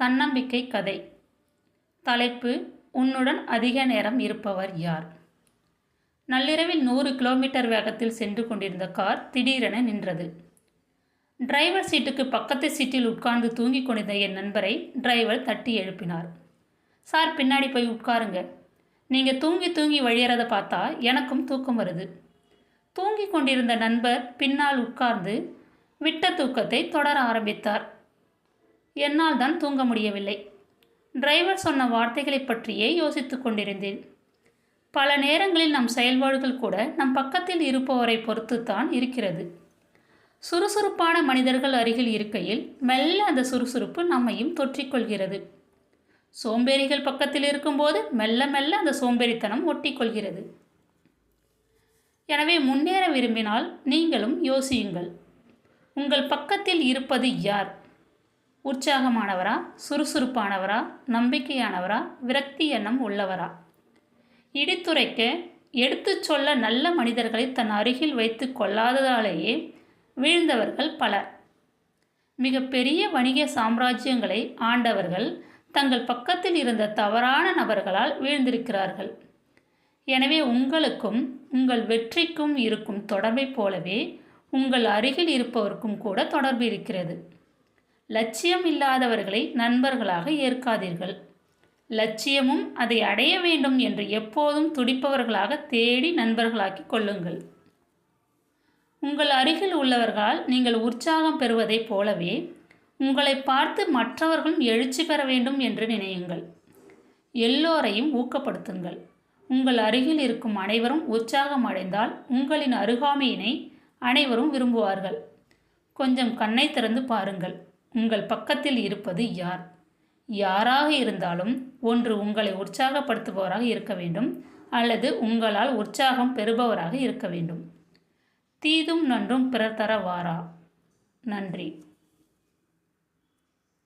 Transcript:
தன்னம்பிக்கை கதை. தலைப்பு உன்னுடன் அதிக நேரம் இருப்பவர் யார்? நள்ளிரவில் நூறு கிலோமீட்டர் வேகத்தில் சென்று கொண்டிருந்த கார் திடீரென நின்றது. டிரைவர் சீட்டுக்கு பக்கத்து சீட்டில் உட்கார்ந்து தூங்கிக் கொண்டிருந்த என் நண்பரை டிரைவர் தட்டி எழுப்பினார். சார் பின்னாடி போய் உட்காருங்க. நீங்கள் தூங்கி தூங்கி வழியறதை பார்த்தா எனக்கும் தூக்கம் வருது. தூங்கி கொண்டிருந்த நண்பர் பின்னால் உட்கார்ந்து விட்ட தூக்கத்தை தொடர ஆரம்பித்தார். என்னால் தான் தூங்க முடியவில்லை. டிரைவர் சொன்ன வார்த்தைகளை பற்றியே யோசித்துக் கொண்டிருந்தேன். பல நேரங்களில் நம் செயல்பாடுகள் கூட நம் பக்கத்தில் இருப்பவரை பொறுத்துத்தான் இருக்கிறது. சுறுசுறுப்பான மனிதர்கள் அருகில் இருக்கையில் மெல்ல அந்த சுறுசுறுப்பு நம்மையும் தொற்றிக்கொள்கிறது. சோம்பேறிகள் பக்கத்தில் இருக்கும்போது மெல்ல மெல்ல அந்த சோம்பேறித்தனம் ஒட்டிக்கொள்கிறது. எனவே முன்னேற விரும்பினால் நீங்களும் யோசியுங்கள். உங்கள் பக்கத்தில் இருப்பது யார்? உற்சாகமானவரா சுறுசுறுப்பானவரா நம்பிக்கையானவரா விரக்தி எண்ணம் உள்ளவரா. இடித்துரைக்க எடுத்துச் சொல்ல நல்ல மனிதர்களை தன் அருகில் வைத்து கொள்ளாததாலேயே வீழ்ந்தவர்கள் பலர். மிகப்பெரிய வணிக சாம்ராஜ்யங்களை ஆண்டவர்கள் தங்கள் பக்கத்தில் இருந்த தவறான நபர்களால் வீழ்ந்திருக்கிறார்கள். எனவே உங்களுக்கும் உங்கள் வெற்றிக்கும் இருக்கும் தொடர்பை போலவே உங்கள் அருகில் இருப்பவருக்கும் கூட தொடர்பு இருக்கிறது. லட்சியம் இல்லாதவர்களை நண்பர்களாக ஏற்காதீர்கள். லட்சியமும் அதை அடைய வேண்டும் என்று எப்போதும் துடிப்பவர்களாக தேடி நண்பர்களாக்கி கொள்ளுங்கள். உங்கள் அருகில் உள்ளவர்களால் நீங்கள் உற்சாகம் பெறுவதைப் போலவே உங்களை பார்த்து மற்றவர்களும் எழுச்சி பெற வேண்டும் என்று நினையுங்கள். எல்லோரையும் ஊக்கப்படுத்துங்கள். உங்கள் அருகில் இருக்கும் அனைவரும் உற்சாகம் அடைந்தால் உங்களின் அருகாமையினை அனைவரும் விரும்புவார்கள். கொஞ்சம் கண்ணை திறந்து பாருங்கள். உங்கள் பக்கத்தில் இருப்பது யார்? யாராக இருந்தாலும் ஒன்று உங்களை உற்சாகப்படுத்துபவராக இருக்க வேண்டும் அல்லது உங்களால் உற்சாகம் பெறுபவராக இருக்க வேண்டும். தீதும் நன்றும் பிறர் தர வாரா? நன்றி.